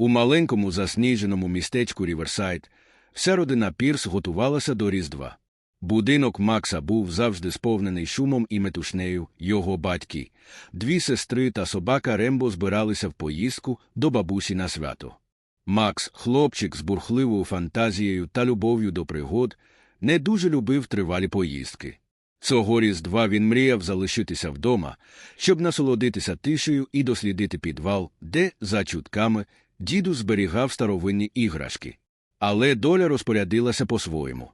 У маленькому засніженому містечку Ріверсайд вся родина Пірс готувалася до Різдва. Будинок Макса був завжди сповнений шумом і метушнею його батьки. Дві сестри та собака Рембо збиралися в поїздку до бабусі на свято. Макс, хлопчик з бурхливою фантазією та любов'ю до пригод, не дуже любив тривалі поїздки. Цього різдва він мріяв залишитися вдома, щоб насолодитися тишею і дослідити підвал, де, за чутками, діду зберігав старовинні іграшки. Але доля розпорядилася по-своєму.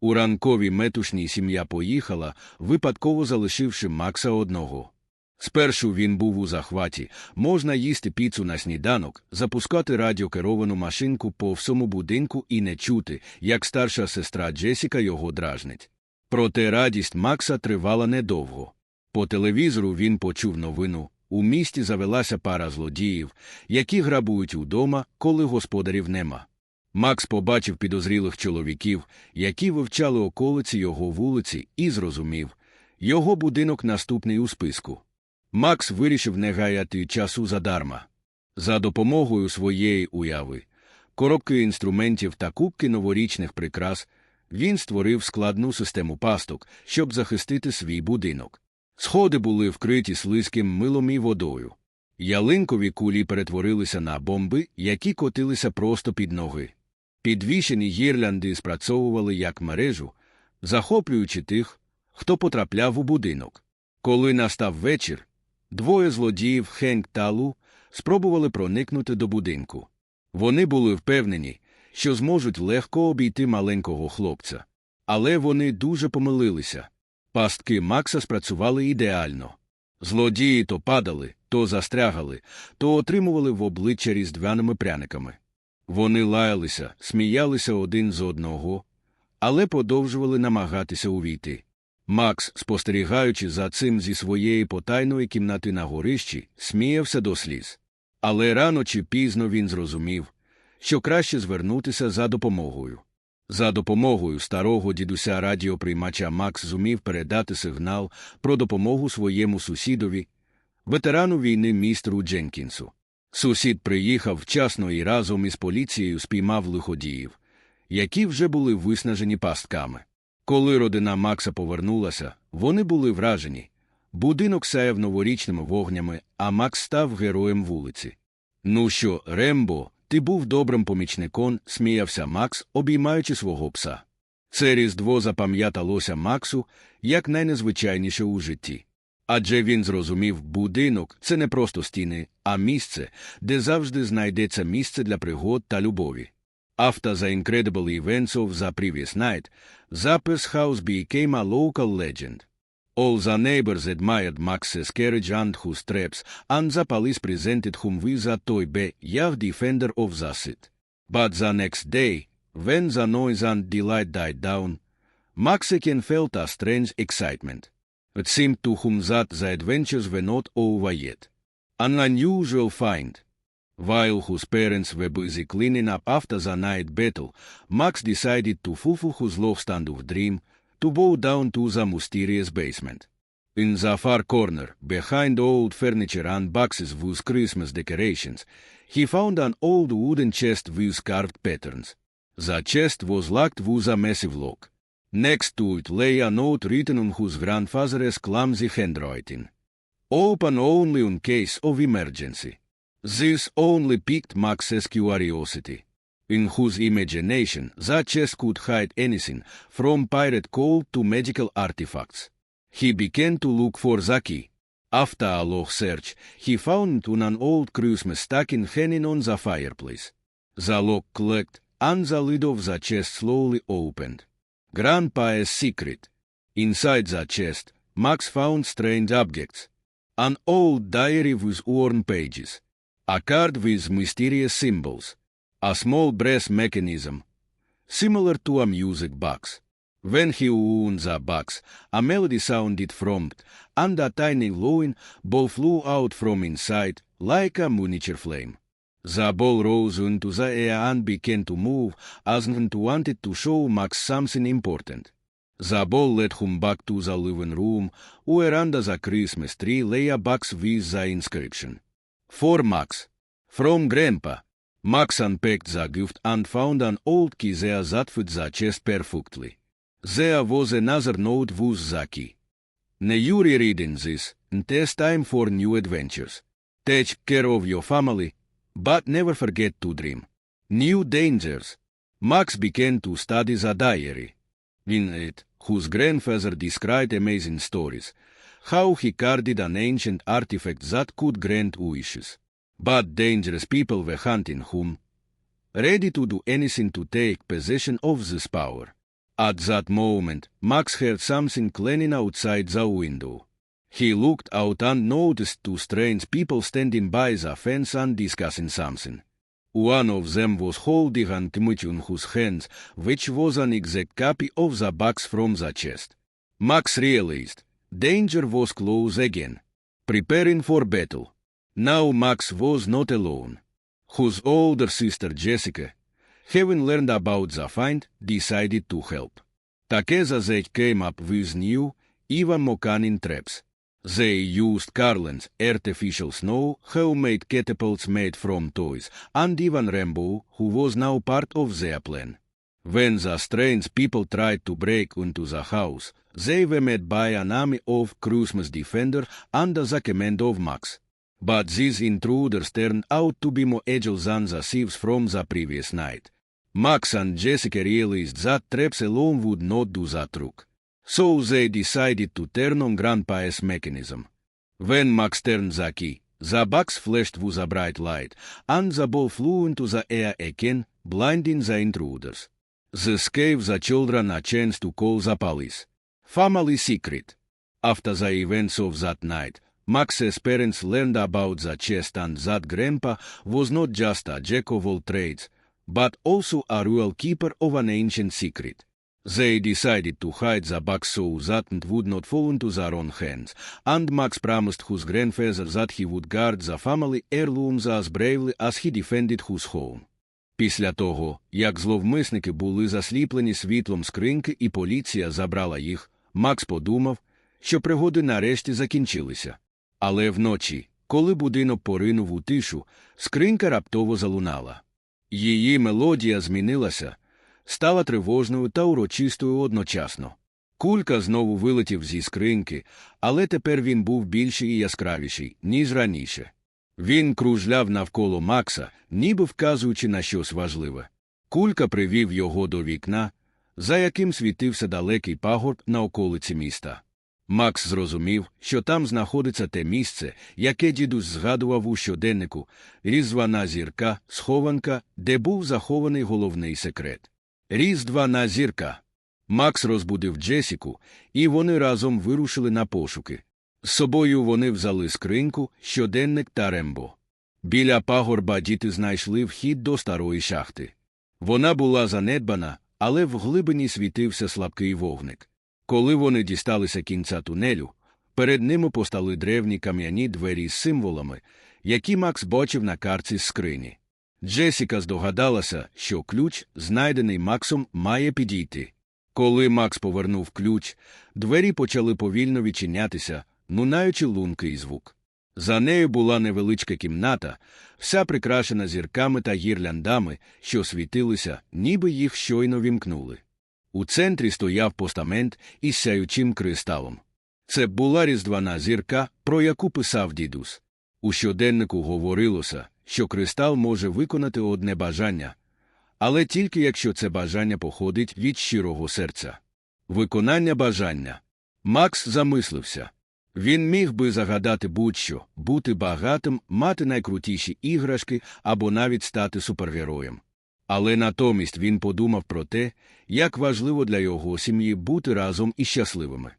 У ранковій метушній сім'я поїхала, випадково залишивши Макса одного. Спершу він був у захваті, можна їсти піцу на сніданок, запускати радіокеровану машинку по всьому будинку і не чути, як старша сестра Джесіка його дражнить. Проте радість Макса тривала недовго. По телевізору він почув новину у місті завелася пара злодіїв, які грабують удома, коли господарів нема. Макс побачив підозрілих чоловіків, які вивчали околиці його вулиці, і зрозумів його будинок наступний у списку. Макс вирішив не гаяти часу задарма. За допомогою своєї уяви, коробки інструментів та кубки новорічних прикрас, він створив складну систему пасток, щоб захистити свій будинок. Сходи були вкриті слизьким милом і водою. Ялинкові кулі перетворилися на бомби, які котилися просто під ноги. Підвішені гірлянди спрацьовували як мережу, захоплюючи тих, хто потрапляв у будинок. Коли настав вечір, двоє злодіїв Хенк та Лу спробували проникнути до будинку. Вони були впевнені, що зможуть легко обійти маленького хлопця. Але вони дуже помилилися. Пастки Макса спрацювали ідеально. Злодії то падали, то застрягали, то отримували в обличчя різдвяними пряниками. Вони лаялися, сміялися один з одного, але продовжували намагатися увійти. Макс, спостерігаючи за цим зі своєї потайної кімнати на горищі, сміявся до сліз. Але рано чи пізно він зрозумів, що краще звернутися за допомогою. За допомогою старого дідуся радіоприймача Макс зумів передати сигнал про допомогу своєму сусідові, ветерану війни містру Дженкінсу. Сусід приїхав вчасно і разом із поліцією спіймав лиходіїв, які вже були виснажені пастками. Коли родина Макса повернулася, вони були вражені. Будинок сяяв новорічними вогнями, а Макс став героєм вулиці. Ну що, Рембо, ти був добрим помічником, сміявся Макс, обіймаючи свого пса. Це різдво запам'яталося Максу як найнезвичайніше у житті. Адже він зрозумів, будинок це не просто стіни, а місце, де завжди знайдеться місце для пригод та любові. After the incredible events of the previous night, Zappa's house became a local legend. All the neighbors admired Max's carriage and whose traps, and the police presented him with a toy bay, young defender of the city. But the next day, when the noise and delight died down, Max again felt a strange excitement. It seemed to him that the adventures were not over yet. An unusual find. While his parents were busy cleaning up after the night battle, Max decided to fulfill his long-standing dream to go down to the mysterious basement. In the far corner, behind old furniture and boxes with Christmas decorations, he found an old wooden chest with carved patterns. The chest was locked with a massive lock. Next to it lay a note written on whose grandfather's clumsy handwriting. Open only in case of emergency. This only piqued Max's curiosity. In whose imagination chest could hide anything, from pirate gold to magical artifacts. He began to look for Zaki. After a long search, he found it on an old Christmas stocking hanging on the fireplace. The lock clicked, and the lid of the chest slowly opened. Grandpa's secret. Inside the chest, Max found strange objects. An old diary with worn pages. A card with mysterious symbols. A small brass mechanism, similar to a music box. When he wound the box, a melody sounded from it, and a tiny glowing ball flew out from inside, like a miniature flame. The ball rose into the air and began to move, as it wanted to show Max something important. The ball led him back to the living room, where under the Christmas tree lay a box with the inscription. For Max. From Grandpa. Max unpacked the gift and found an old key there that fit the chest perfectly. There was another note with the key. Now you reading this, it's time for new adventures. Take care of your family, but never forget to dream. New dangers. Max began to study the diary. In it, whose grandfather described amazing stories, how he guarded an ancient artifact that could grant wishes. But dangerous people were hunting him, ready to do anything to take possession of this power. At that moment, Max heard something clanking outside the window. He looked out and noticed two strange people standing by the fence and discussing something. One of them was holding an Kmich in whose hands, which was an exact copy of the box from the chest. Max realized danger was close again, preparing for battle. Now Max was not alone. Whose older sister Jessica, having learned about the find, decided to help. Takeza they came up with new, even more cunning traps. They used Carlin's artificial snow, homemade catapults made from toys, and even Rambo, who was now part of their plan. When the strange people tried to break into the house, they were met by an army of Christmas defenders under the command of Max. But these intruders turned out to be more agile than the thieves from the previous night. Max and Jessica realized that traps alone would not do the trick. So they decided to turn on Grandpa's mechanism. When Max turned the key, the box flashed with a bright light, and the ball flew into the air again, blinding the intruders. This gave the children a chance to call the police. Family secret. After the events of that night, Max's parents learned about the chest and that Grandpa was not just a jack of all trades, but also a royal keeper of an ancient secret. They decided to hide the box so that it would not fall into their own hands, and Max promised his grandfather that he would guard the family heirlooms as bravely as he defended his home. Після того, як зловмисники були засліплені світлом скриньки і поліція забрала їх, Макс подумав, що пригоди нарешті закінчилися. Але вночі, коли будинок поринув у тишу, скринька раптово залунала. Її мелодія змінилася, стала тривожною та урочистою одночасно. Кулька знову вилетів зі скриньки, але тепер він був більший і яскравіший, ніж раніше. Він кружляв навколо Макса, ніби вказуючи на щось важливе. Кулька привів його до вікна, за яким світився далекий пагорб на околиці міста. Макс зрозумів, що там знаходиться те місце, яке дідусь згадував у щоденнику, різдвана зірка, схованка, де був захований головний секрет. Різдвана зірка. Макс розбудив Джесіку, і вони разом вирушили на пошуки. З собою вони взяли скриньку, щоденник та рембо. Біля пагорба діти знайшли вхід до старої шахти. Вона була занедбана, але в глибині світився слабкий вогник. Коли вони дісталися кінця тунелю, перед ними постали древні кам'яні двері з символами, які Макс бачив на карці скрині. Джесіка здогадалася, що ключ, знайдений Максом, має підійти. Коли Макс повернув ключ, двері почали повільно відчинятися, лунаючи лункий звук. За нею була невеличка кімната, вся прикрашена зірками та гірляндами, що світилися, ніби їх щойно вімкнули. У центрі стояв постамент із сяючим кристалом. Це була різдвана зірка, про яку писав дідус. У щоденнику говорилося, що кристал може виконати одне бажання, але тільки якщо це бажання походить від щирого серця. Виконання бажання. Макс замислився. Він міг би загадати будь-що, бути багатим, мати найкрутіші іграшки або навіть стати супергероєм. Але натомість він подумав про те, як важливо для його сім'ї бути разом і щасливими.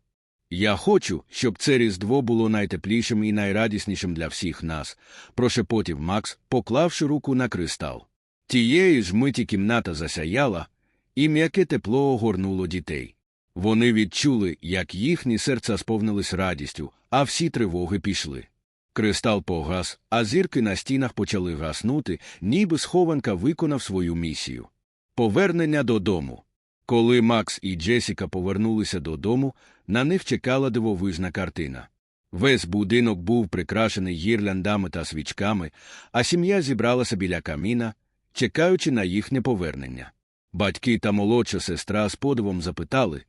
Я хочу, щоб це різдво було найтеплішим і найрадіснішим для всіх нас, прошепотів Макс, поклавши руку на кристал. Тієї ж миті кімната засяяла, і м'яке тепло огорнуло дітей. Вони відчули, як їхні серця сповнились радістю, а всі тривоги пішли. Кристал погас, а зірки на стінах почали гаснути, ніби схованка виконав свою місію. Повернення додому. Коли Макс і Джесіка повернулися додому, на них чекала дивовижна картина. Весь будинок був прикрашений гірляндами та свічками, а сім'я зібралася біля каміна, чекаючи на їхнє повернення. Батьки та молодша сестра з подивом запитали,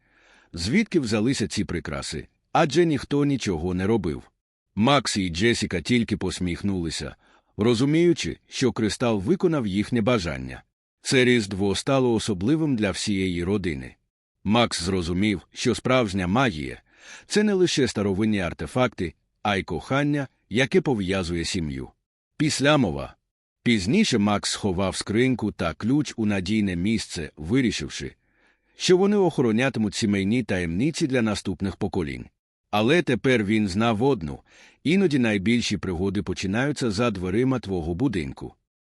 звідки взялися ці прикраси, адже ніхто нічого не робив. Макс і Джесіка тільки посміхнулися, розуміючи, що кристал виконав їхнє бажання. Це різдво стало особливим для всієї родини. Макс зрозумів, що справжня магія це не лише старовинні артефакти, а й кохання, яке пов'язує сім'ю. Після мова. Пізніше Макс сховав скриньку та ключ у надійне місце, вирішивши, що вони охоронятимуть сімейні таємниці для наступних поколінь. Але тепер він знав одну іноді найбільші пригоди починаються за дверима твого будинку.